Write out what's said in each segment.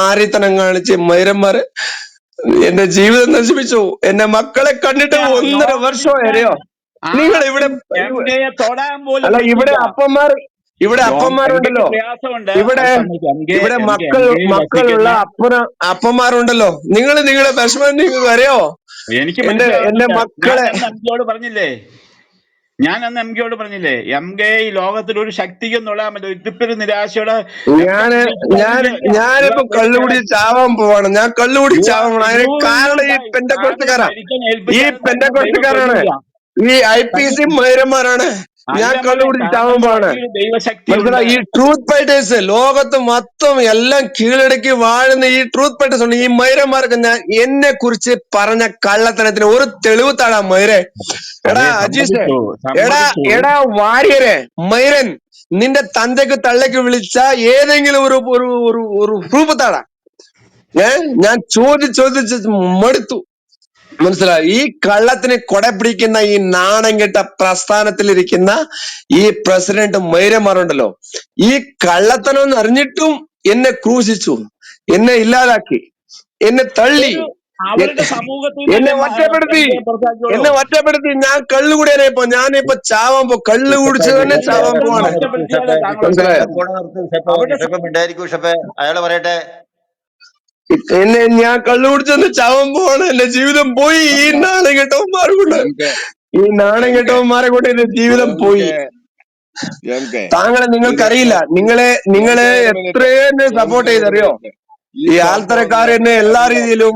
ആരിത്തനം കാണിച്ച് മൈരന്മാര് എന്റെ ജീവിതം നശിപ്പിച്ചു. എന്റെ മക്കളെ കണ്ടിട്ട് ഒന്നര വർഷം വരെയോ നിങ്ങൾ ഇവിടെ തൊടാൻ പോലും അല്ല ഇവിടെ. അപ്പന്മാർ ഇവിടെ അപ്പന്മാരുണ്ടല്ലോ. ഇവിടെ ഇവിടെ മക്കൾ മക്കളുള്ള അപ്പന അപ്പന്മാരുണ്ടല്ലോ. നിങ്ങൾ നിങ്ങളെ വിഷമം നിങ്ങൾക്ക് അറിയോ എനിക്ക് എന്റെ- എന്റെ മക്കളെ- പറഞ്ഞില്ലേ ഞാൻ അന്ന് എം കെയോട് പറഞ്ഞില്ലേ എം കെ ഈ ലോകത്തിൽ ഒരു ശക്തിക്കും തൊടാൻ പറ്റില്ല നിരാശയോടെ ഞാൻ ഞാൻ ഞാനിപ്പോ കള്ളുകൂടി ചാവാൻ പോവാണ്. ഞാൻ കള്ളുകൂടി ചാവാൻ പോവാണ് അതിന് കാരണം ഈ പെന്തക്കൊട്ടുകാരാ ഈ പെന്തക്കൊട്ടുകാരാണ് ഈ ഐ പി സി മൈരന്മാരാണ്. ഞാൻ കള്ളുകുടി ചാവാൻ പോവാണ് ദൈവശക്തി മനസ്സിലായി? ഈ ട്രൂത്ത് ഫൈറ്റേഴ്സ് ലോകത്ത് മൊത്തം എല്ലാം കീഴടക്കി വാഴുന്ന ഈ ട്രൂത്ത് ഫൈറ്റേഴ്സ് ഉണ്ട്. ഈ മൈരന്മാർക്ക് ഞാൻ എന്നെ കുറിച്ച് പറഞ്ഞ കള്ളത്തനത്തിന് ഒരു തെളിവ് താടാ മൈരെ എടാ അജീഷ് എടാ എടാ വാര്യരെ മൈരൻ നിന്റെ തന്തയ്ക്ക് തള്ളയ്ക്ക് വിളിച്ച ഏതെങ്കിലും ഒരു ഒരു ഒരു ഒരു പ്രൂഫ് താടാ ഏ? ഞാൻ ചോദിച്ച് ചോദിച്ച് മടുത്തു. മനസ്സിലായി ഈ കള്ളത്തിന് കൊട പിടിക്കുന്ന ഈ നാണം കെട്ട പ്രസ്ഥാനത്തിലിരിക്കുന്ന ഈ പ്രസിഡന്റ് മൈരന്മാരുണ്ടല്ലോ ഈ കള്ളത്തനം എന്ന് അറിഞ്ഞിട്ടും എന്നെ ക്രൂശിച്ചു എന്നെ ഇല്ലാതാക്കി എന്നെ തള്ളി എന്നെ ഒറ്റപ്പെടുത്തി. എന്നെ ഒറ്റപ്പെടുത്തി ഞാൻ കള്ളു കൂടിയാണ് ഇപ്പൊ ഞാനിപ്പോ ചാവാൻ പോ കള്ളു കുടിച്ച് തന്നെ ചാവാൻ പോവാണ് മനസ്സിലായോ? അയാൾ പറയട്ടെ എന്നെ ഞാൻ കള്ളു കുടിച്ചെന്ന് ചാവാൻ പോണ എന്റെ ജീവിതം പോയി. ഈ നാണം കെട്ടവന്മാരെ കൊണ്ട്. ഈ നാണം കെട്ടവന്മാരെ കൊണ്ട് എന്റെ ജീവിതം പോയി. താങ്കളെ നിങ്ങൾക്കറിയില്ല. നിങ്ങളെ നിങ്ങളെ എത്രയെന്നെ സപ്പോർട്ട് ചെയ്തറിയോ? ഈ ആൽത്തരക്കാർ എന്നെ എല്ലാ രീതിയിലും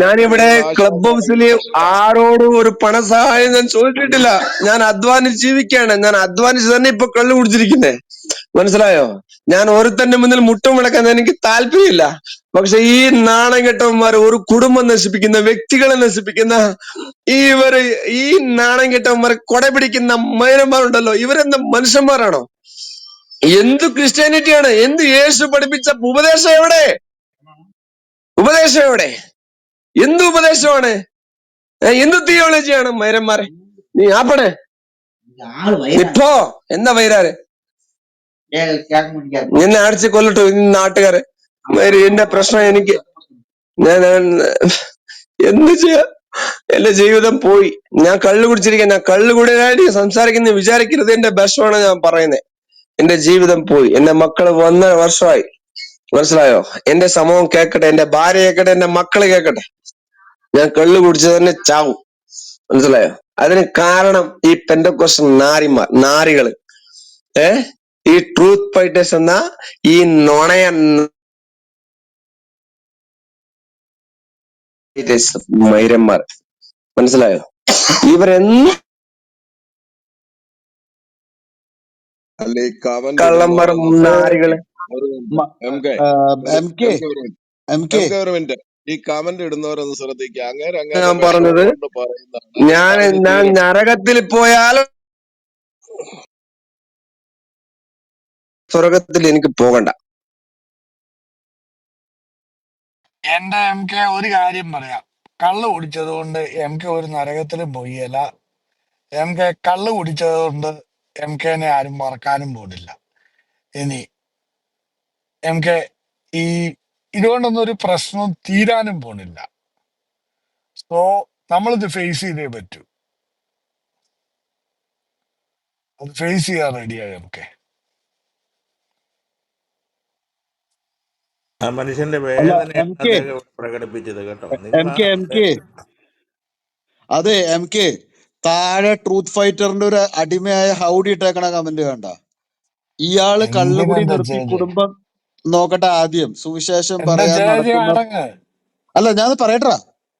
ഞാനിവിടെ ക്ലബ് ഹൗസിൽ ആരോടും ഒരു പണസഹായം ഞാൻ ചോദിച്ചിട്ടില്ല. ഞാൻ അധ്വാനിച്ച് ജീവിക്കാണ് ഞാൻ അധ്വാനിച്ച് തന്നെ ഇപ്പൊ കള്ളു കുടിച്ചിരിക്കുന്നേ മനസ്സിലായോ? ഞാൻ ഒരുത്തന്റെ മുന്നിൽ മുട്ടും മുടക്കാൻ എനിക്ക് താല്പര്യമില്ല. പക്ഷെ ഈ നാണംകെട്ടവന്മാർ ഒരു കുടുംബം നശിപ്പിക്കുന്ന വ്യക്തികളെ നശിപ്പിക്കുന്ന ഈ ഇവർ ഈ നാണംകെട്ടവന്മാർ കൊടപിടിക്കുന്ന കൊട പിടിക്കുന്ന മൈനന്മാരുണ്ടല്ലോ. ഇവരെന്താ മനുഷ്യന്മാരാണോ? എന്ത് ക്രിസ്ത്യാനിറ്റിയാണ്? എന്ത് യേശു പഠിപ്പിച്ച ഉപദേശം എവിടെ? ഉപദേശം എവിടെ? എന്ത് ഉപദേശമാണ്? എന്ത് തിയോളജിയാണ് മൈരന്മാരെ നീ ആപ്പണേ. ഇപ്പോ? എന്താ വൈരാര് എന്നെ അടിച്ച് കൊല്ലട്ടു നാട്ടുകാരെ. എന്റെ പ്രശ്നം എനിക്ക് ഞാൻ എന്ത് ചെയ്യാ? എന്റെ ജീവിതം പോയി. ഞാൻ കള്ളു കുടിച്ചിരിക്കാൻ ഞാൻ കള്ളു കുടിയായിട്ട് സംസാരിക്കുന്ന വിചാരിക്കരുത്. എന്റെ വിഷമാണ് ഞാൻ പറയുന്നത് എന്റെ ജീവിതം പോയി. എന്റെ മക്കൾ വന്ന വർഷമായി. മനസ്സിലായോ? എന്റെ സമൂഹം കേക്കട്ടെ എന്റെ ഭാര്യ കേക്കട്ടെ എന്റെ മക്കൾ കേക്കട്ടെ. ഞാൻ കള്ളു കുടിച്ചത് തന്നെ ചാവും. മനസ്സിലായോ? അതിന് കാരണം ഈ പെന്തക്കോസ് നാരിമാർ നാരികൾ. ഏ? ഈ ട്രൂത്ത് ഫൈറ്റേഴ്സ് എന്ന ഈ നുണയ ഫൈറ്റേഴ്സ് മൈരന്മാർ. മനസ്സിലായോ? ഇവരെന്ന് കള്ളന്മാർ നാരികൾ. ഈ കമന്റ് ഇടുന്നവരൊന്ന് ശ്രദ്ധിക്കുക അങ്ങേര് അങ്ങനെ ഞാൻ പറഞ്ഞത് ഞാൻ ഞാൻ നരകത്തിൽ പോയാലും സ്വർഗത്തിൽ എനിക്ക് പോകണ്ട. എന്റെ എം കെ ഒരു കാര്യം പറയാം. കള്ള് കുടിച്ചത് കൊണ്ട് എം കെ ഒരു നരകത്തിലും പോയില്ല. എം കെ കള്ള് കുടിച്ചത് കൊണ്ട് എം കെനെ ആരും മറക്കാനും പോടില്ല ഇനി എം കെ ഈ ഇതുകൊണ്ടൊന്നും ഒരു പ്രശ്നം തീരാനും പോണില്ല. സോ നമ്മളിത് ഫേസ് ചെയ്തേ പറ്റൂ. അത് ഫേസ് ചെയ്യാൻ റെഡിയായി എം കെ. ആ മനുഷ്യന്റെ അല്ല വേദനയാണ് എം കെ. അദ്ദേഹം ഇവിടെ പ്രകടിപ്പിച്ചത് കേട്ടോ. എം നിങ്ങളാണ് കെ എം കെ. അതെ എം കെ. താഴെ ട്രൂത്ത് ഫൈറ്ററിന്റെ ഒരു അടിമയായ ഹൗഡി ഇട്ടേക്കണ കമന്റ് കണ്ട. ഇയാൾ കള്ളുകുടി എന്തിനെന്താ നിർത്തി ചേച്ചി കുടുംബം നോക്കട്ടെ ആദ്യം. സുവിശേഷം എന്താ പറയാൻ ചേച്ചി നടക്കുന്ന അടങ്ങ് അല്ല ഞാൻ പറയട്ടാ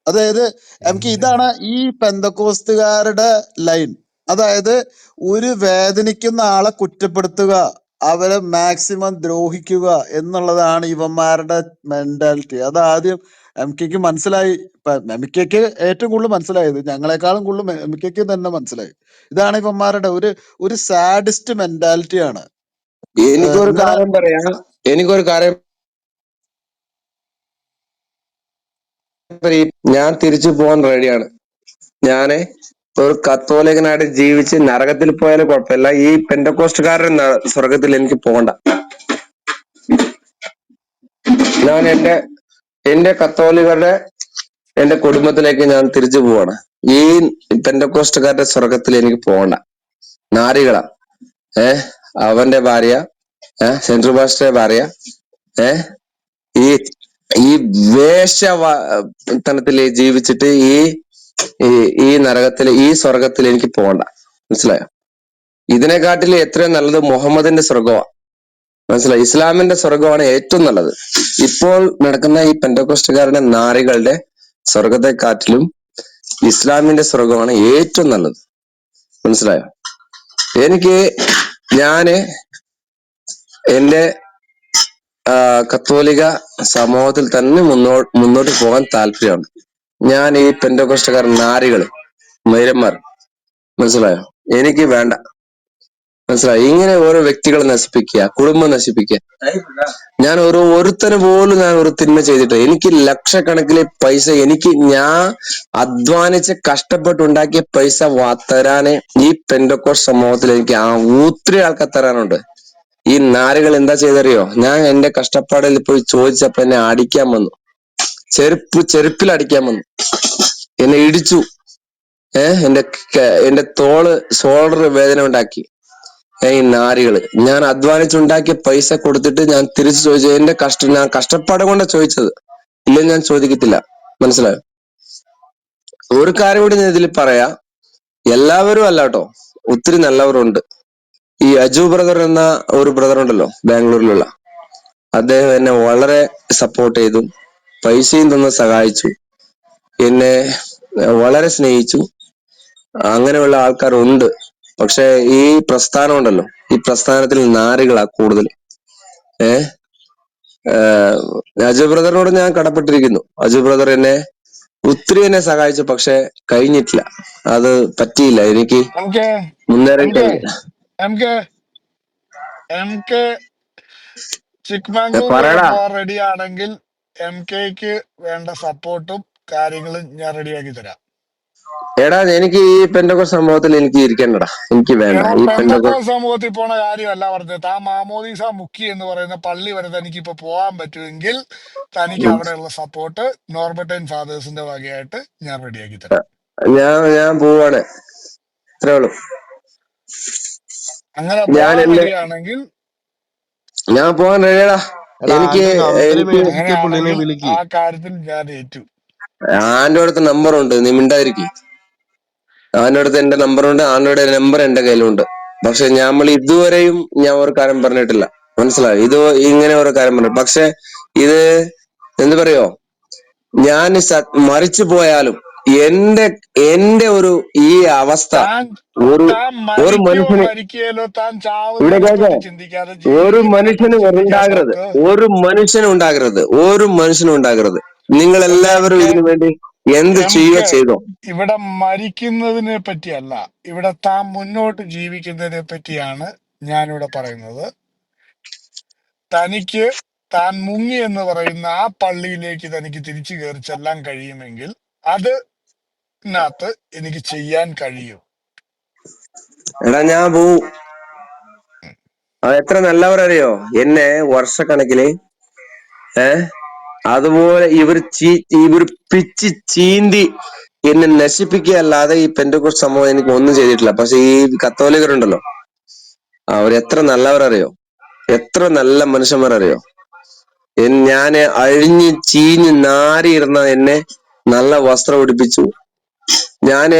അതായത് എനിക്ക് ഇതാണ് ഈ പെന്തക്കോസ്തുകാരുടെ ലൈൻ. അതായത് ഒരു വേദനിക്കുന്ന ആളെ കുറ്റപ്പെടുത്തുക. അവരെ മാക്സിമം ദ്രോഹിക്കുക എന്നുള്ളതാണ് ഇവന്മാരുടെ മെന്റാലിറ്റി അത് ആദ്യം എം കെക്ക് മനസ്സിലായി. എം കെക്ക് ഏറ്റവും കൂടുതൽ മനസ്സിലായത് ഞങ്ങളെക്കാളും കൂടുതൽ എം കെക്ക് തന്നെ മനസ്സിലായി. ഇതാണ് ഇവന്മാരുടെ ഒരു ഒരു സാഡിസ്റ്റ് മെന്റാലിറ്റി ആണ്. എനിക്കൊരു കാര്യം പറയാം. എനിക്കൊരു കാര്യം. ഞാൻ തിരിച്ചു പോകാൻ റെഡിയാണ് ഞാൻ ഒരു കത്തോലിക്കനായിട്ട് ജീവിച്ച് നരകത്തിൽ പോയാലും കുഴപ്പമില്ല. ഈ പെൻഡക്കോസ്റ്റുകാരുടെ സ്വർഗത്തിൽ എനിക്ക് പോകണ്ട. ഞാൻ എന്റെ എന്റെ കത്തോലിക്കരുടെ എന്റെ കുടുംബത്തിലേക്ക് ഞാൻ തിരിച്ചു പോവാണ്. ഈ പെൻഡക്കോസ്റ്റുകാരുടെ സ്വർഗത്തിൽ എനിക്ക് പോകണ്ട. നാരികള. ഏ അവന്റെ ഭാര്യ ഏ സെൻട്രൽ ബാസ്റ്ററെ ഭാര്യ ഏ ഈ ഈ വേഷതനത്തിൽ ജീവിച്ചിട്ട് ഈ ഈ ഈ നരകത്തിൽ ഈ സ്വർഗത്തിൽ എനിക്ക് പോകണ്ട മനസ്സിലായോ? ഇതിനെക്കാട്ടിൽ എത്രയും നല്ലത് മുഹമ്മദിന്റെ സ്വർഗമാണ് മനസ്സിലായി? ഇസ്ലാമിന്റെ സ്വർഗമാണ് ഏറ്റവും നല്ലത്. ഇപ്പോൾ നടക്കുന്ന ഈ പെന്തക്കോസ്റ്റുകാരുടെ നാരികളുടെ സ്വർഗത്തെക്കാട്ടിലും ഇസ്ലാമിന്റെ സ്വർഗമാണ് ഏറ്റവും നല്ലത്. മനസ്സിലായോ? എനിക്ക് ഞാൻ എന്റെ ആ, കത്തോലിക സമൂഹത്തിൽ തന്നെ മുന്നോ മുന്നോട്ട് പോകാൻ താല്പര്യമുണ്ട്. ഞാൻ ഈ പെന്തക്കോസ്റ്റുകാർ നാരികൾ മൈരന്മാർ മനസ്സിലായോ? എനിക്ക് വേണ്ട. മനസ്സിലായി? ഇങ്ങനെ ഓരോ വ്യക്തികളെ നശിപ്പിക്കുക കുടുംബം നശിപ്പിക്കുക. ഞാൻ ഓരോ ഒരുത്തന് പോലും ഞാൻ ഒരു തിന്മ ചെയ്തിട്ട് എനിക്ക് ലക്ഷക്കണക്കിലെ പൈസ എനിക്ക് ഞാൻ അധ്വാനിച്ച് കഷ്ടപ്പെട്ടുണ്ടാക്കിയ പൈസ തരാനെ ഈ പെന്തക്കോസ് സമൂഹത്തിൽ എനിക്ക് ആ ഒത്തിരി ആൾക്കാർ തരാനുണ്ട്. ഈ നാരുകൾ എന്താ ചെയ്തറിയോ? ഞാൻ എന്റെ കഷ്ടപ്പാടിൽ പോയി ചോദിച്ചപ്പോ എന്നെ അടിക്കാൻ വന്നു. ചെരുപ്പ് ചെരുപ്പിൽ അടിക്കാൻ വന്നു. എന്നെ ഇടിച്ചു. ഏഹ് എന്റെ എന്റെ തോൾ ഷോൾഡർ വേദന ഉണ്ടാക്കി. ഈ നാരികൾ. ഞാൻ അധ്വാനിച്ചുണ്ടാക്കിയ പൈസ കൊടുത്തിട്ട് ഞാൻ തിരിച്ചു ചോദിച്ചു എന്റെ കഷ്ട ഞാൻ കഷ്ടപ്പാട് കൊണ്ടാ ചോദിച്ചത്? ഇല്ലെന്ന് ഞാൻ ചോദിക്കത്തില്ല. മനസ്സിലായോ? ഒരു കാര്യം കൂടി ഞാൻ ഇതിൽ പറയാ. എല്ലാവരും അല്ല കേട്ടോ. ഒത്തിരി നല്ലവരുണ്ട്. ഈ അജു ബ്രദർ എന്ന ഒരു ബ്രദർ ഉണ്ടല്ലോ ബാംഗ്ലൂരിലുള്ള. അദ്ദേഹം എന്നെ വളരെ സപ്പോർട്ട് ചെയ്തു. പൈസയും തന്ന് സഹായിച്ചു. എന്നെ വളരെ സ്നേഹിച്ചു. അങ്ങനെയുള്ള ആൾക്കാരുണ്ട്. പക്ഷെ ഈ പ്രസ്ഥാനം ഉണ്ടല്ലോ. ഈ പ്രസ്ഥാനത്തിൽ നാരികളാ കൂടുതൽ. ഏഹ് അജു ബ്രദറിനോട് ഞാൻ കടപ്പെട്ടിരിക്കുന്നു. അജു ബ്രദർ എന്നെ ഒത്തിരി എന്നെ സഹായിച്ചു പക്ഷെ കഴിഞ്ഞിട്ടില്ല. അത് പറ്റിയില്ല. എനിക്ക് മുന്നേറാൻ ചിക്മംഗ്ലൂർ പറയടാ. റെഡി ആണെങ്കിൽ എം കെക്ക് വേണ്ട സപ്പോർട്ടും കാര്യങ്ങളും ഞാൻ റെഡിയാക്കി തരാം. എടാ എനിക്ക് ഈ പെന്തക്കോസ് സംഭവത്തിൽ എനിക്ക് ഇരിക്കണ്ടടാ. എനിക്ക് വേണ്ട. ഈ പെന്തക്കോസ് സമൂഹത്തിൽ പോണ കാര്യമല്ല പറഞ്ഞത്. ആ മാമോദീസ മുക്കി എന്ന് പറയുന്ന പള്ളി വരെ തനിക്ക് ഇപ്പൊ പോകാൻ പറ്റുമെങ്കിൽ തനിക്ക് അവിടെയുള്ള സപ്പോർട്ട് നോർബർട്ടൈൻ ഫാദേഴ്സിന്റെ വകയായിട്ട് ഞാൻ റെഡിയാക്കി തരാം. ഞാൻ ഞാൻ പോവാണ്. ഇത്രേ ഉള്ളൂ. അങ്ങനെ ഞാൻ എന്റെ ആണെങ്കിൽ ഞാൻ പോവാൻ റെഡിയടാ എനിക്ക് ആ കാര്യത്തിൽ ഞാൻ ഏറ്റു. ആന്റെ അടുത്ത് നമ്പർ ഉണ്ട് നീ മിണ്ടാതിരിക്കി. ആന്റെ അടുത്ത് എന്റെ നമ്പർ ഉണ്ട് ആന്റെ നമ്പർ എന്റെ കയ്യിലുണ്ട്. പക്ഷെ നമ്മൾ ഇതുവരെയും ഞാൻ ഒരു കാര്യം പറഞ്ഞിട്ടില്ല. മനസ്സിലായി? ഇത് ഇങ്ങനെ ഒരു കാര്യം പറഞ്ഞു. പക്ഷെ ഇത് എന്ത് പറയോ ഞാൻ മരിച്ചു പോയാലും എന്റെ എന്റെ ഒരു ഈ അവസ്ഥ ഒരു ഒരു മനുഷ്യന് ഇവിടെ ചിന്തിക്കാതെ ഒരു മനുഷ്യന് ഉണ്ടാകരുത്. ഒരു മനുഷ്യനും ഉണ്ടാകരുത്. ഒരു മനുഷ്യനും ഉണ്ടാകരുത്. നിങ്ങൾ എല്ലാവരും ഇതിനു വേണ്ടി എന്ത് ചെയ്യുക ചെയ്തോ. ഇവിടെ മരിക്കുന്നതിനെ പറ്റിയല്ല ഇവിടെ താൻ മുന്നോട്ട് ജീവിക്കുന്നതിനെ പറ്റിയാണ് ഞാനിവിടെ പറയുന്നത്. തനിക്ക് താൻ മുങ്ങി എന്ന് പറയുന്ന ആ പള്ളിയിലേക്ക് തനിക്ക് തിരിച്ചു കയറി ചെല്ലാൻ കഴിയുമെങ്കിൽ അതിനകത്ത് എനിക്ക് ചെയ്യാൻ കഴിയും. എടാ ഞാൻ പോ. എത്ര നല്ലവരറിയോ എന്നെ വർഷക്കണക്കിൽ ഏ? അതുപോലെ ഇവർ ചീ ഇവർ പിച്ച് ചീന്തി എന്നെ നശിപ്പിക്കുക അല്ലാതെ ഈ പെന്റക്കോസ്റ്റ് സംഭവം എനിക്ക് ഒന്നും ചെയ്തിട്ടില്ല. പക്ഷെ ഈ കത്തോലിക്കരുണ്ടല്ലോ. അവർ എത്ര നല്ലവരറിയോ എത്ര നല്ല മനുഷ്യന്മാരറിയോ ഞാൻ അഴിഞ്ഞ് ചീഞ്ഞ് നാരിയിരുന്ന എന്നെ നല്ല വസ്ത്രം ഉടുപ്പിച്ചു. ഞാൻ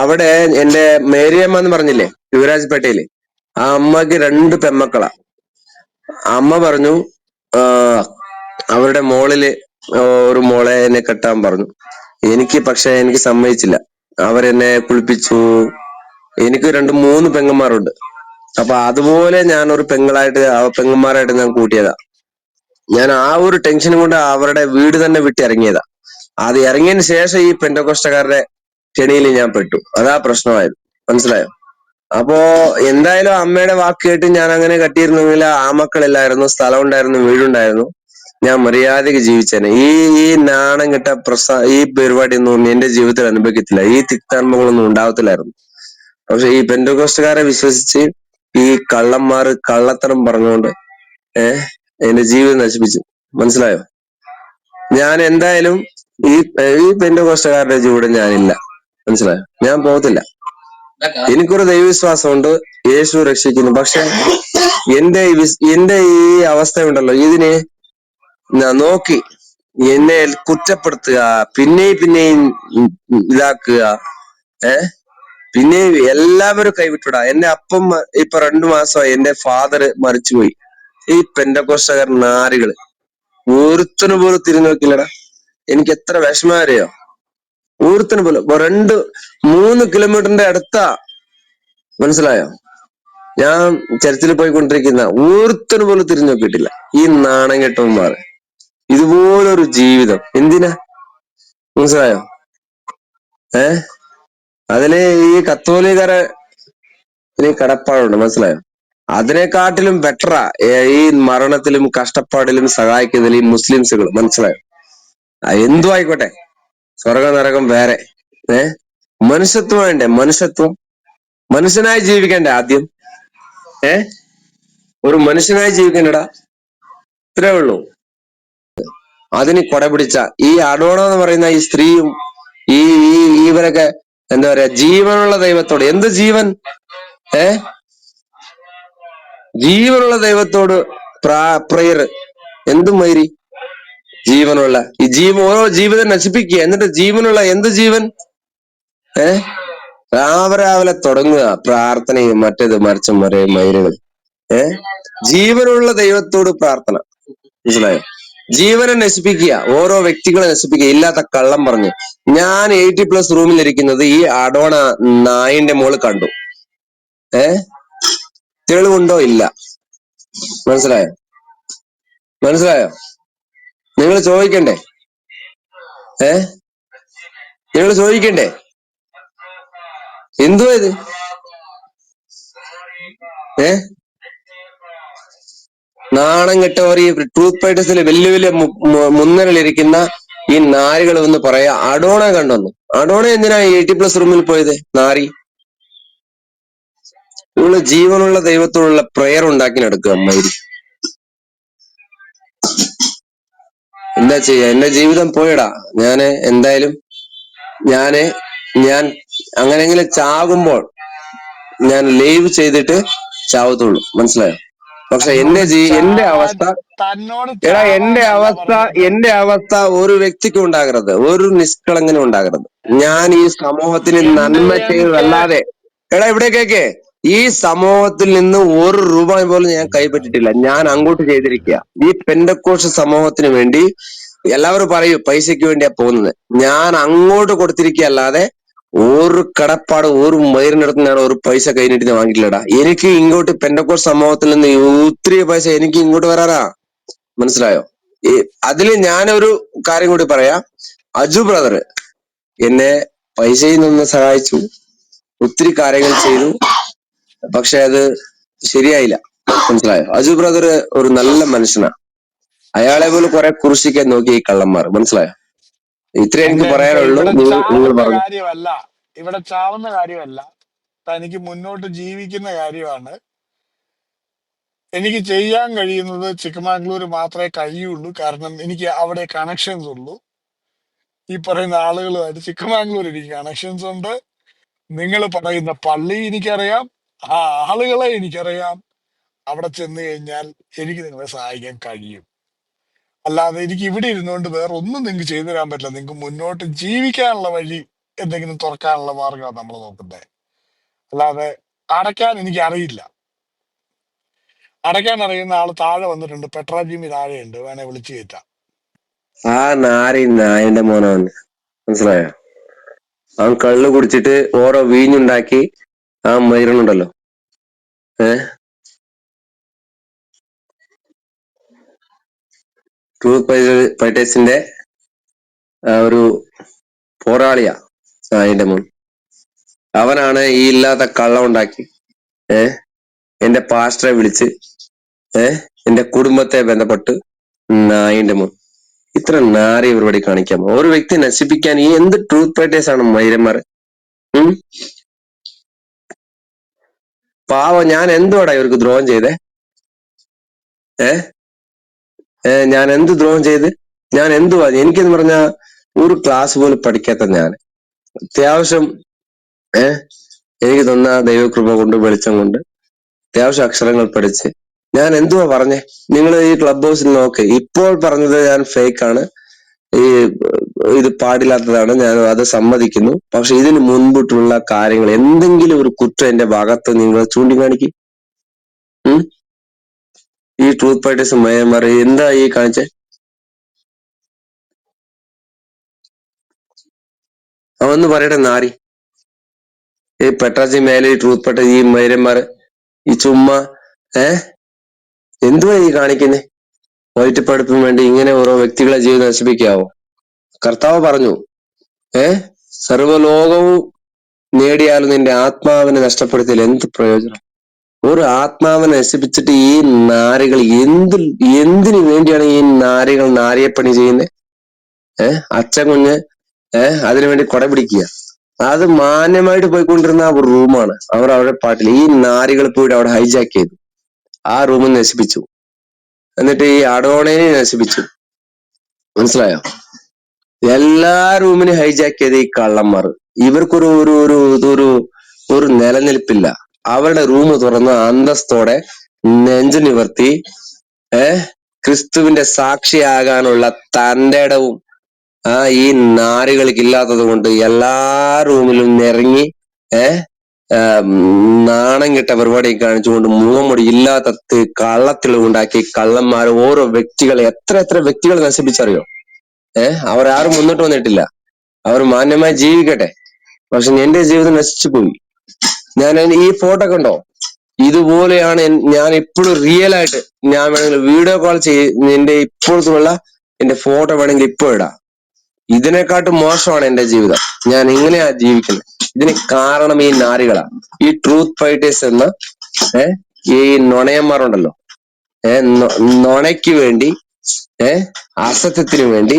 അവിടെ എന്റെ മേരിയമ്മ എന്ന് പറഞ്ഞില്ലേ യുവരാജ് പേട്ടയിൽ ആ അമ്മയ്ക്ക് രണ്ട് പെമ്മക്കളാ. അമ്മ പറഞ്ഞു അവരുടെ മോളിൽ ഒരു മോളെ എന്നെ കെട്ടാൻ പറഞ്ഞു. എനിക്ക് പക്ഷെ എനിക്ക് സമ്മതിച്ചില്ല. അവരെന്നെ കുളിപ്പിച്ചു. എനിക്ക് രണ്ട് മൂന്ന് പെങ്ങന്മാരുണ്ട്. അപ്പൊ അതുപോലെ ഞാൻ ഒരു പെങ്ങളായിട്ട് പെങ്ങന്മാരായിട്ട് ഞാൻ കൂട്ടിയതാ. ഞാൻ ആ ഒരു ടെൻഷനും കൊണ്ട് അവരുടെ വീട് തന്നെ വിട്ട് ഇറങ്ങിയതാ അത് ഇറങ്ങിയതിന് ശേഷം ഈ പെൻഡകോഷ്ടക്കാരുടെ കെണിയിൽ ഞാൻ പെട്ടു. അതാ പ്രശ്നമായത്. മനസ്സിലായോ? അപ്പോ എന്തായാലും അമ്മയുടെ വാക്ക് കേട്ട് ഞാൻ അങ്ങനെ കട്ടിയിരുന്നെങ്കിൽ ആ മക്കളില്ലായിരുന്നു സ്ഥലം ഉണ്ടായിരുന്നു വീടുണ്ടായിരുന്നു. ഞാൻ മര്യാദയ്ക്ക് ജീവിച്ചേനെ. ഈ ഈ നാണം കിട്ട പ്രസ ഈ പരിപാടി ഒന്നും എന്റെ ജീവിതത്തിൽ അനുഭവിക്കത്തില്ല. ഈ തിക്താൻമകളൊന്നും ഉണ്ടാവത്തില്ലായിരുന്നു. പക്ഷെ ഈ പെൻഡകോഷ്ടക്കാരെ വിശ്വസിച്ച് ഈ കള്ളന്മാർ കള്ളത്തരം പറഞ്ഞുകൊണ്ട് ഏഹ് എന്റെ ജീവിതം നശിപ്പിച്ചു. മനസ്സിലായോ? ഞാൻ എന്തായാലും ഈ ഈ പെന്റുകോസ്റ്റുകാരുടെ ചൂടെ ഞാനില്ല. മനസ്സിലായോ? ഞാൻ പോകത്തില്ല. എനിക്കൊരു ദൈവവിശ്വാസമുണ്ട്. യേശു രക്ഷിക്കുന്നു. പക്ഷെ എന്റെ എന്റെ ഈ അവസ്ഥ ഉണ്ടല്ലോ ഇതിന് നോക്കി എന്നെ കുറ്റപ്പെടുത്തുക പിന്നെയും പിന്നെയും ഇതാക്കുക ഏ? പിന്നെയും എല്ലാവരും കൈവിട്ടുടാ. എന്റെ അപ്പം ഇപ്പൊ രണ്ടു മാസമായി എന്റെ ഫാദർ മരിച്ചുപോയി. ഈ പെന്തക്കോസ്തകർ നാരുകൾ. ഒരുത്തനും പോലും തിരിഞ്ഞു നോക്കില്ലടാ എനിക്ക് എത്ര വിഷമം അറിയോ? ഒരുത്തന് പോലും. രണ്ട് മൂന്ന് കിലോമീറ്ററിന്റെ അടുത്താ മനസ്സിലായോ? ഞാൻ ചർച്ചിൽ പോയിക്കൊണ്ടിരിക്കുന്ന ഊർത്തിന് പോലും തിരിഞ്ഞു നോക്കിയിട്ടില്ല. ഈ നാണം കെട്ടവന്മാർ ഇതുപോലൊരു ജീവിതം. എന്തിനാ? മനസ്സിലായോ? ഏ? അതിന് ഈ കത്തോലിക്കാരെ കടപ്പാടുണ്ട്. മനസ്സിലായോ? അതിനെക്കാട്ടിലും ബെറ്ററാ ഈ മരണത്തിലും കഷ്ടപ്പാടിലും സഹായിക്കുന്നതിൽ ഈ മുസ്ലിംസുകൾ. മനസ്സിലായോ? എന്തും ആയിക്കോട്ടെ. സ്വർഗ നരകം വേറെ. ഏ? മനുഷ്യത്വം വേണ്ടേ? മനുഷ്യത്വം. മനുഷ്യനായി ജീവിക്കണ്ടേ ആദ്യം? ഏ? ഒരു മനുഷ്യനായി ജീവിക്കണ്ടടാ. ഇത്രേ ഉള്ളൂ. അതിന് കൊട പിടിച്ച ഈ അടോണ എന്ന് പറയുന്ന ഈ സ്ത്രീയും ഈ ഈ ഇവരൊക്കെ എന്താ പറയാ ജീവനുള്ള ദൈവത്തോട്. എന്ത് ജീവൻ? ഏ? ജീവനുള്ള ദൈവത്തോട് പ്രാ പ്രയർ. എന്തും മൈരി. ജീവനുള്ള. ഈ ജീവൻ ഓരോ ജീവിതം നശിപ്പിക്കുക. എന്നിട്ട് ജീവനുള്ള എന്ത് ജീവൻ? ഏ? രാവരാവിലെ രാവിലെ തുടങ്ങുക. പ്രാർത്ഥനയും മറ്റേത് മറിച്ചും ഒരേ മയിലുകൾ ഏ? ജീവനുള്ള ദൈവത്തോട് പ്രാർത്ഥന. മനസ്സിലായോ? ജീവനെ നശിപ്പിക്കുക. ഓരോ വ്യക്തികളെ നശിപ്പിക്കുക. ഇല്ലാത്ത കള്ളം പറഞ്ഞു. ഞാൻ എയ്റ്റി പ്ലസ് റൂമിൽ ഇരിക്കുന്നത് ഈ അഡോണ നായിന്റെ മോൾ കണ്ടു. ഏ? തെളിവുണ്ടോ? ഇല്ല. മനസ്സിലായോ? മനസ്സിലായോ? നിങ്ങൾ ചോദിക്കണ്ടേ? ഏ? നിങ്ങൾ ചോദിക്കണ്ടേ? എന്തുവാ ഇത്? ഏ? നാണം കെട്ടവർ ഈ ട്രൂത്ത് പേട്ടസിൽ വലിയ വലിയ മു- മു- ഈ നാരികൾ ഒന്ന് പറയാ അഡോണ കണ്ടൊന്നു? അഡോണ എന്തിനാ എയ്റ്റി പ്ലസ് റൂമിൽ പോയത് നാരി? ഇവൾ ജീവനുള്ള ദൈവത്തോടുള്ള പ്രെയർ ഉണ്ടാക്കി നടക്കുക അമ്മാരി എന്താ ചെയ്യാ? എന്റെ ജീവിതം പോയടാ. ഞാൻ എന്തായാലും ഞാൻ ഞാൻ അങ്ങനെങ്കിലും ചാകുമ്പോൾ ഞാൻ ലൈവ് ചെയ്തിട്ട് ചാവത്തുള്ളൂ. മനസ്സിലായോ? പക്ഷെ എന്റെ ജീ എന്റെ അവസ്ഥ എടാ എന്റെ അവസ്ഥ എന്റെ അവസ്ഥ ഒരു വ്യക്തിക്കും ഉണ്ടാകരുത്. ഒരു നിഷ്കളങ്കനും ഉണ്ടാകരുത്. ഞാൻ ഈ സമൂഹത്തിന് നന്മ ചെയ്തതല്ലാതെ എടാ ഇവിടെ കേക്കേ ഈ സമൂഹത്തിൽ നിന്ന് ഒരു രൂപ പോലും ഞാൻ കൈപ്പറ്റിട്ടില്ല ഞാൻ അങ്ങോട്ട് ചെയ്തിരിക്കുക. ഈ പെൻഡക്കോഷ സമൂഹത്തിന് വേണ്ടി എല്ലാവരും പറയും പൈസയ്ക്ക് വേണ്ടിയാ പോകുന്നത്. ഞാൻ അങ്ങോട്ട് കൊടുത്തിരിക്കുക അല്ലാതെ ഒരു കടപ്പാട് ഒരു മൈറിനടുത്ത് ഞാൻ ഒരു പൈസ കഴിഞ്ഞിട്ട് ഞാൻ വാങ്ങിയിട്ടില്ലടാ. എനിക്ക് ഇങ്ങോട്ട് പെന്തക്കോസ് സമൂഹത്തിൽ നിന്ന് ഒത്തിരി പൈസ എനിക്ക് ഇങ്ങോട്ട് വരാറാ? മനസ്സിലായോ? അതിൽ ഞാനൊരു കാര്യം കൂടി പറയാം. അജു ബ്രദർ എന്നെ പൈസയിൽ നിന്ന് സഹായിച്ചു. ഒത്തിരി കാര്യങ്ങൾ ചെയ്തു. പക്ഷെ അത് ശരിയായില്ല. മനസ്സിലായോ? അജു ബ്രദർ ഒരു നല്ല മനുഷ്യനാ. അയാളെ പോലെ കുറെ കുറിശിക്കാൻ നോക്കി ഈ കള്ളന്മാർ. മനസ്സിലായോ? ഇത്രേ എനിക്ക് പറയാനുള്ളൂ. നിങ്ങൾ പറഞ്ഞു. കാര്യമല്ല. ഇവിടെ ചാവുന്ന കാര്യമല്ല. തനിക്ക് മുന്നോട്ട് ജീവിക്കുന്ന കാര്യമാണ്. എനിക്ക് ചെയ്യാൻ കഴിയുന്നത് ചിക്കമാംഗ്ലൂർ മാത്രമേ കഴിയുള്ളൂ. കാരണം എനിക്ക് അവിടെ കണക്ഷൻസ് ഉള്ളൂ. ഈ പറയുന്ന ആളുകളുമായിട്ട് ചിക്കമാംഗ്ലൂർ എനിക്ക് കണക്ഷൻസ് ഉണ്ട്. നിങ്ങൾ പറയുന്ന പള്ളി എനിക്കറിയാം. ആ ആളുകളെ എനിക്കറിയാം. അവിടെ ചെന്ന് കഴിഞ്ഞാൽ എനിക്ക് നിങ്ങളെ സഹായിക്കാൻ കഴിയും. അല്ലാതെ എനിക്ക് ഇവിടെ ഇരുന്നുകൊണ്ട് വേറെ ഒന്നും നിങ്ങൾക്ക് ചെയ്തു തരാൻ പറ്റില്ല. നിങ്ങൾക്ക് മുന്നോട്ട് ജീവിക്കാനുള്ള വഴി എന്തെങ്കിലും തുറക്കാനുള്ള മാർഗമാണ് നമ്മൾ നോക്കുന്നത് അല്ലാതെ അടയ്ക്കാൻ എനിക്ക് അറിയില്ല. അടയ്ക്കാൻ അറിയുന്ന ആൾ താഴെ വന്നിട്ടുണ്ട്. പെട്രാജിമി താഴെയുണ്ട്. വേണേ വിളിച്ചു കയറ്റാം. ആ നാരി നായന്റെ മോനാണ്. മനസ്സിലായോ? അവൻ കള്ള് കുടിച്ചിട്ട് ഓരോ വീഞ്ഞുണ്ടാക്കി ആ മൈരണുണ്ടല്ലോ ഏ? ട്രൂത്ത് ഫൈറ്റേഴ്സിന്റെ ഒരു പോരാളിയാ അതിന്റെ മുൻ. അവനാണ് ഈ ഇല്ലാത്ത കള്ളം ഉണ്ടാക്കി ഏ? എന്റെ പാസ്റ്ററെ വിളിച്ച് ഏ? എന്റെ കുടുംബത്തെ ബന്ധപ്പെട്ട് നായിന്റെ മുൻ. ഇത്ര നാരി പരിപാടി കാണിക്കാമോ ഒരു വ്യക്തി നശിപ്പിക്കാൻ ഈ എന്ത് ട്രൂത്ത് ഫൈറ്റേഴ്സ് ആണ് മൈരന്മാർ ഉം? പാവം ഞാൻ എന്തുവാടാ ഇവർക്ക് ദ്രോഹം ചെയ്തേ? ഏ, ഞാൻ എന്ത് ദ്രോഹം ചെയ്ത്? ഞാൻ എന്തുവാ എനിക്കെന്ന് പറഞ്ഞ ഒരു ക്ലാസ് പോലും പഠിക്കാത്ത ഞാൻ. അത്യാവശ്യം ഏ? എനിക്ക് തന്ന ദൈവകൃപ കൊണ്ട് വെളിച്ചം കൊണ്ട് അത്യാവശ്യം അക്ഷരങ്ങൾ പഠിച്ച്. ഞാൻ എന്തുവാ പറഞ്ഞേ? നിങ്ങൾ ഈ ക്ലബ് ഹൗസിൽ നോക്ക്. ഇപ്പോൾ പറഞ്ഞത് ഞാൻ ഫേക്ക് ആണ്. ഈ ഇത് പാടില്ലാത്തതാണ് ഞാൻ അത് സമ്മതിക്കുന്നു. പക്ഷെ ഇതിന് മുൻപിട്ടുള്ള കാര്യങ്ങൾ എന്തെങ്കിലും ഒരു കുറ്റം എന്റെ ഭാഗത്ത് നിങ്ങൾ ചൂണ്ടിക്കാണിക്കും? ഈ ട്രൂത്ത് ഫൈറ്റേഴ്സ് മറി എന്താ ഈ കാണിച്ചേ? അവന്ന് പറയട്ടെ നാരി. ഈ പെട്രാജി മേലെ ഈ ട്രൂത്ത് പട്ട ഈ മൈരന്മാർ ഈ ചുമ്മാ ഏ? എന്തുവാ ഈ കാണിക്കുന്നേ? വയറ്റിപ്പടുപ്പിന് വേണ്ടി ഇങ്ങനെ ഓരോ വ്യക്തികളെ ജീവിതം നശിപ്പിക്കാവോ? കർത്താവ് പറഞ്ഞു ഏ? സർവലോകവും നേടിയാലും നിന്റെ ആത്മാവിനെ നഷ്ടപ്പെടുത്തിയാൽ എന്ത് പ്രയോജനം? ഒരു ആത്മാവിനെ നശിപ്പിച്ചിട്ട് ഈ നാരികൾ എന്ത് എന്തിനു വേണ്ടിയാണ് ഈ നാരികൾ നാരിയപ്പണി ചെയ്യുന്നത് ഏഹ് അച്ഛൻ കുഞ്ഞ് ഏഹ് അതിനുവേണ്ടി കൊട പിടിക്കുക. അത് മാന്യമായിട്ട് പോയിക്കൊണ്ടിരുന്ന ഒരു റൂമാണ്. അവർ അവരുടെ പാട്ടിൽ ഈ നാരികൾ പോയിട്ട് അവിടെ ഹൈജാക്ക് ചെയ്തു. ആ റൂമിൽ നശിപ്പിച്ചു. എന്നിട്ട് ഈ ആടോണേനെ നശിപ്പിച്ചു. മനസ്സിലായോ? എല്ലാ റൂമിനും ഹൈജാക്ക് ചെയ്ത ഈ കള്ളന്മാർ. ഇവർക്കൊരു ഒരു ഒരു ഒരു ഒരു നിലനിൽപ്പില്ല. അവരുടെ റൂം തുറന്ന് അന്തസ്തോടെ നെഞ്ചു നിവർത്തി ഏഹ് ക്രിസ്തുവിന്റെ സാക്ഷിയാകാനുള്ള തന്റെ ഇടവും ആ ഈ നാരുകൾക്ക് ഇല്ലാത്തത് കൊണ്ട് എല്ലാ റൂമിലും നിറങ്ങി ഏഹ് നാണം കെട്ട പരിപാടി കാണിച്ചുകൊണ്ട് മുഖംമുടി ഇല്ലാത്ത തി- കള്ളത്തിലും ഉണ്ടാക്കി കള്ളന്മാർ ഓരോ വ്യക്തികളെ എത്ര എത്ര വ്യക്തികളെ നശിപ്പിച്ചറിയോ? അവർ ആരും മുന്നോട്ട് വന്നിട്ടില്ല. അവർ മാന്യമായി ജീവിക്കട്ടെ. പക്ഷെ എന്റെ ജീവിതം നശിച്ചു പോയി. ഞാൻ ഈ ഫോട്ടോ കണ്ടോ? ഇതുപോലെയാണ് ഞാൻ ഇപ്പോഴും റിയൽ ആയിട്ട് ഞാൻ വേണമെങ്കിൽ വീഡിയോ കോൾ ചെയ്ത് എന്റെ ഇപ്പോഴത്തുള്ള എന്റെ ഫോട്ടോ വേണമെങ്കിൽ ഇപ്പോ ഇടാം. ഇതിനെക്കാട്ടും മോശമാണ് എന്റെ ജീവിതം. ഞാൻ ഇങ്ങനെയാ ജീവിക്കുന്നത്. ഇതിന് കാരണം ഈ നാരികളാണ് ഈ ട്രൂത്ത് ഫൈറ്റേഴ്സ് എന്ന ഈ നുണയന്മാരുണ്ടല്ലോ. ഏഹ് നുണയ്ക്ക് വേണ്ടി ഏഹ് അസത്യത്തിന് വേണ്ടി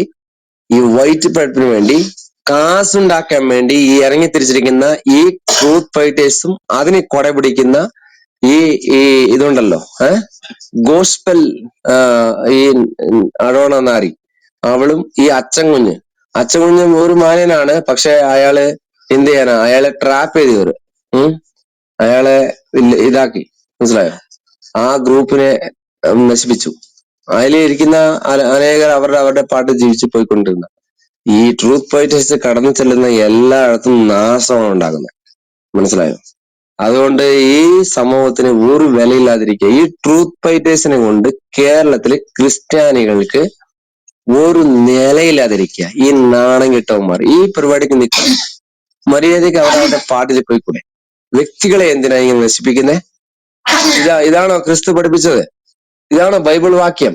ഈ വൈറ്റ് പഴപ്പിന് വേണ്ടി കാസുണ്ടാക്കാൻ വേണ്ടി ഈ ഇറങ്ങി തിരിച്ചിരിക്കുന്ന ഈ ട്രൂത്ത് ഫൈറ്റേഴ്സും അതിന് കൊട പിടിക്കുന്ന ഈ ഈ ഇതുണ്ടല്ലോ ഏഹ് ഗോസ്പൽ ഈ അഡോണ നാരി. അവളും ഈ അച്ചൻ കുഞ്ഞ് അച്ചൻ കുഞ്ഞ് ഒരു മാനനാണ് പക്ഷെ അയാൾ എന്ത് ചെയ്യാനാ? അയാളെ ട്രാപ്പ് ചെയ്ത് കയറി ഉം? അയാളെ ഇതാക്കി. മനസ്സിലായോ? ആ ഗ്രൂപ്പിനെ നശിപ്പിച്ചു. അതിലിരിക്കുന്ന അന- അനേകർ അവരുടെ അവരുടെ പാട്ട് ജീവിച്ചു പോയിക്കൊണ്ടിരുന്ന. ഈ ട്രൂത്ത് ഫൈറ്റേഴ്സ് കടന്നു ചെല്ലുന്ന എല്ലായിടത്തും നാശമാണ് ഉണ്ടാകുന്നത്. മനസ്സിലായോ? അതുകൊണ്ട് ഈ സമൂഹത്തിന് ഒരു വിലയില്ലാതിരിക്കുക. ഈ ട്രൂത്ത് ഫൈറ്റേഴ്സിനെ കൊണ്ട് കേരളത്തിലെ ക്രിസ്ത്യാനികൾക്ക് ഒരു നിലയില്ലാതിരിക്കുക. ഈ നാണം കിട്ടവന്മാർ. ഈ പരിപാടിക്ക് നിൽക്കുക. മര്യാദയ്ക്ക് അവരവരുടെ പാട്ടിൽ പോയിക്കൂടെ വ്യക്തികളെ എന്തിനാ ഇങ്ങനെ നശിപ്പിക്കുന്നത് ഇതാ ഇതാണോ ക്രിസ്തു പഠിപ്പിച്ചത്? ഇതാണോ ബൈബിൾ വാക്യം?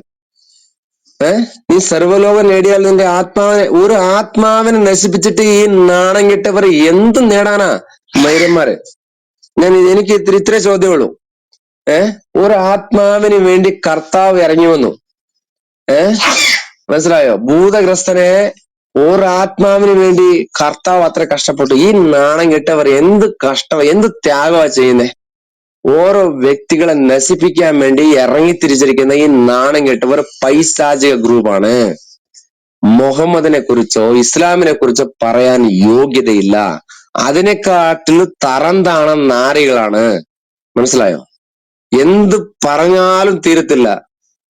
ഏഹ് നീ സർവലോകം നേടിയാൽ നിന്റെ ആത്മാവിനെ ഒരു ആത്മാവിനെ നശിപ്പിച്ചിട്ട് ഈ നാണം കിട്ടവർ എന്ത് നേടാനാ മൈരന്മാര്? ഞാൻ എനിക്ക് ഇത്ര ചോദ്യമുള്ളൂ. ഏഹ് ഒരു ആത്മാവിന് വേണ്ടി കർത്താവ് ഇറങ്ങി വന്നു. ഏഹ് മനസ്സിലായോ? ഭൂതഗ്രസ്തനെ ഒരു ആത്മാവിന് വേണ്ടി കർത്താവ് അത്ര കഷ്ടപ്പെട്ടു. ഈ നാണം കെട്ടവർ എന്ത് കഷ്ടം എന്ത് ത്യാഗമാ ചെയ്യുന്നേ? ഓരോ വ്യക്തികളെ നശിപ്പിക്കാൻ വേണ്ടി ഇറങ്ങി തിരിച്ചിരിക്കുന്ന ഈ നാണം കെട്ടവർ പൈശാചിക ഗ്രൂപ്പാണ്. മുഹമ്മദിനെ കുറിച്ചോ ഇസ്ലാമിനെ കുറിച്ചോ പറയാൻ യോഗ്യതയില്ല. അതിനെക്കാട്ടിലും തരം താണ നാരികളാണ് മനസ്സിലായോ? എന്ത് പറഞ്ഞാലും തീരത്തില്ല.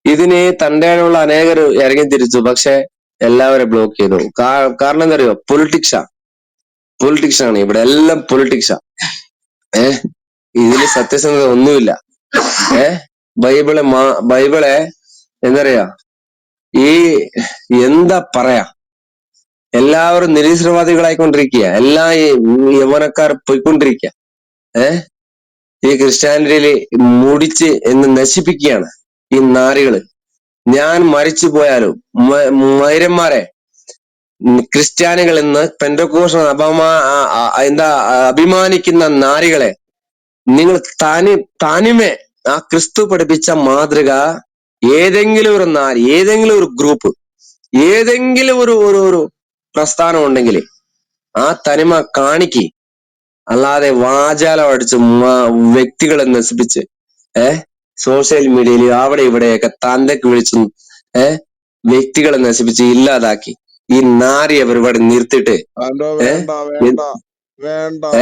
ഇതിനെ തന്റെയുള്ള അനേകർ ഇറങ്ങി തിരിച്ചു. പക്ഷെ എല്ലാവരും ബ്ലോക്ക് ചെയ്തു. കാരണം എന്താ അറിയോ പൊളിറ്റിക്സാ പൊളിറ്റിക്സ് ആണ്. ഇവിടെ എല്ലാം പൊളിറ്റിക്സാ ഏ? ഇതിൽ സത്യസന്ധത ഒന്നുമില്ല. ഏ? ബൈബിളെ മാ ബൈബിളെ എന്താ പറയാ ഈ എന്താ പറയാ? എല്ലാവരും നിരീശ്വരവാദികളായിക്കൊണ്ടിരിക്കുക എല്ലാ ഈ യവനക്കാർ പോയിക്കൊണ്ടിരിക്കുക ഏ? ഈ ക്രിസ്ത്യാനിറ്റിയിൽ മുടിച്ച് എന്ന് നശിപ്പിക്കുകയാണ് ഈ നാരികൾ ഞാൻ മരിച്ചു പോയാലും മൈരന്മാരെ ക്രിസ്ത്യാനികൾ എന്ന് പെന്തക്കോസ് അപമാ എന്താ അഭിമാനിക്കുന്ന നാരികളെ നിങ്ങൾ തനി തനിമെ ആ ക്രിസ്തു പഠിപ്പിച്ച മാതൃക ഏതെങ്കിലും ഒരു നാരി ഏതെങ്കിലും ഒരു ഗ്രൂപ്പ് ഏതെങ്കിലും ഒരു ഒരു ഒരു പ്രസ്ഥാനം ഉണ്ടെങ്കിൽ ആ തനിമ കാണിക്ക്. അല്ലാതെ വാചാലം അടിച്ച് വ്യക്തികളെ നശിപ്പിച്ച് ഏഹ് സോഷ്യൽ മീഡിയയിൽ അവിടെ ഇവിടെയൊക്കെ തന്തക്ക് വിളിച്ചും ഏഹ് വ്യക്തികളെ നശിപ്പിച്ച് ഇല്ലാതാക്കി. ഈ നാറിയ പരിപാടി നിർത്തിട്ട്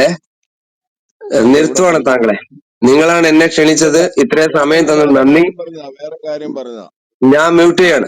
ഏ നിർത്തുവാണ് താങ്കളെ. നിങ്ങളാണ് എന്നെ ക്ഷണിച്ചത്. ഇത്രയും സമയം തന്നെ നന്ദി. ഞാൻ മ്യൂട്ട് ചെയ്യാണ്.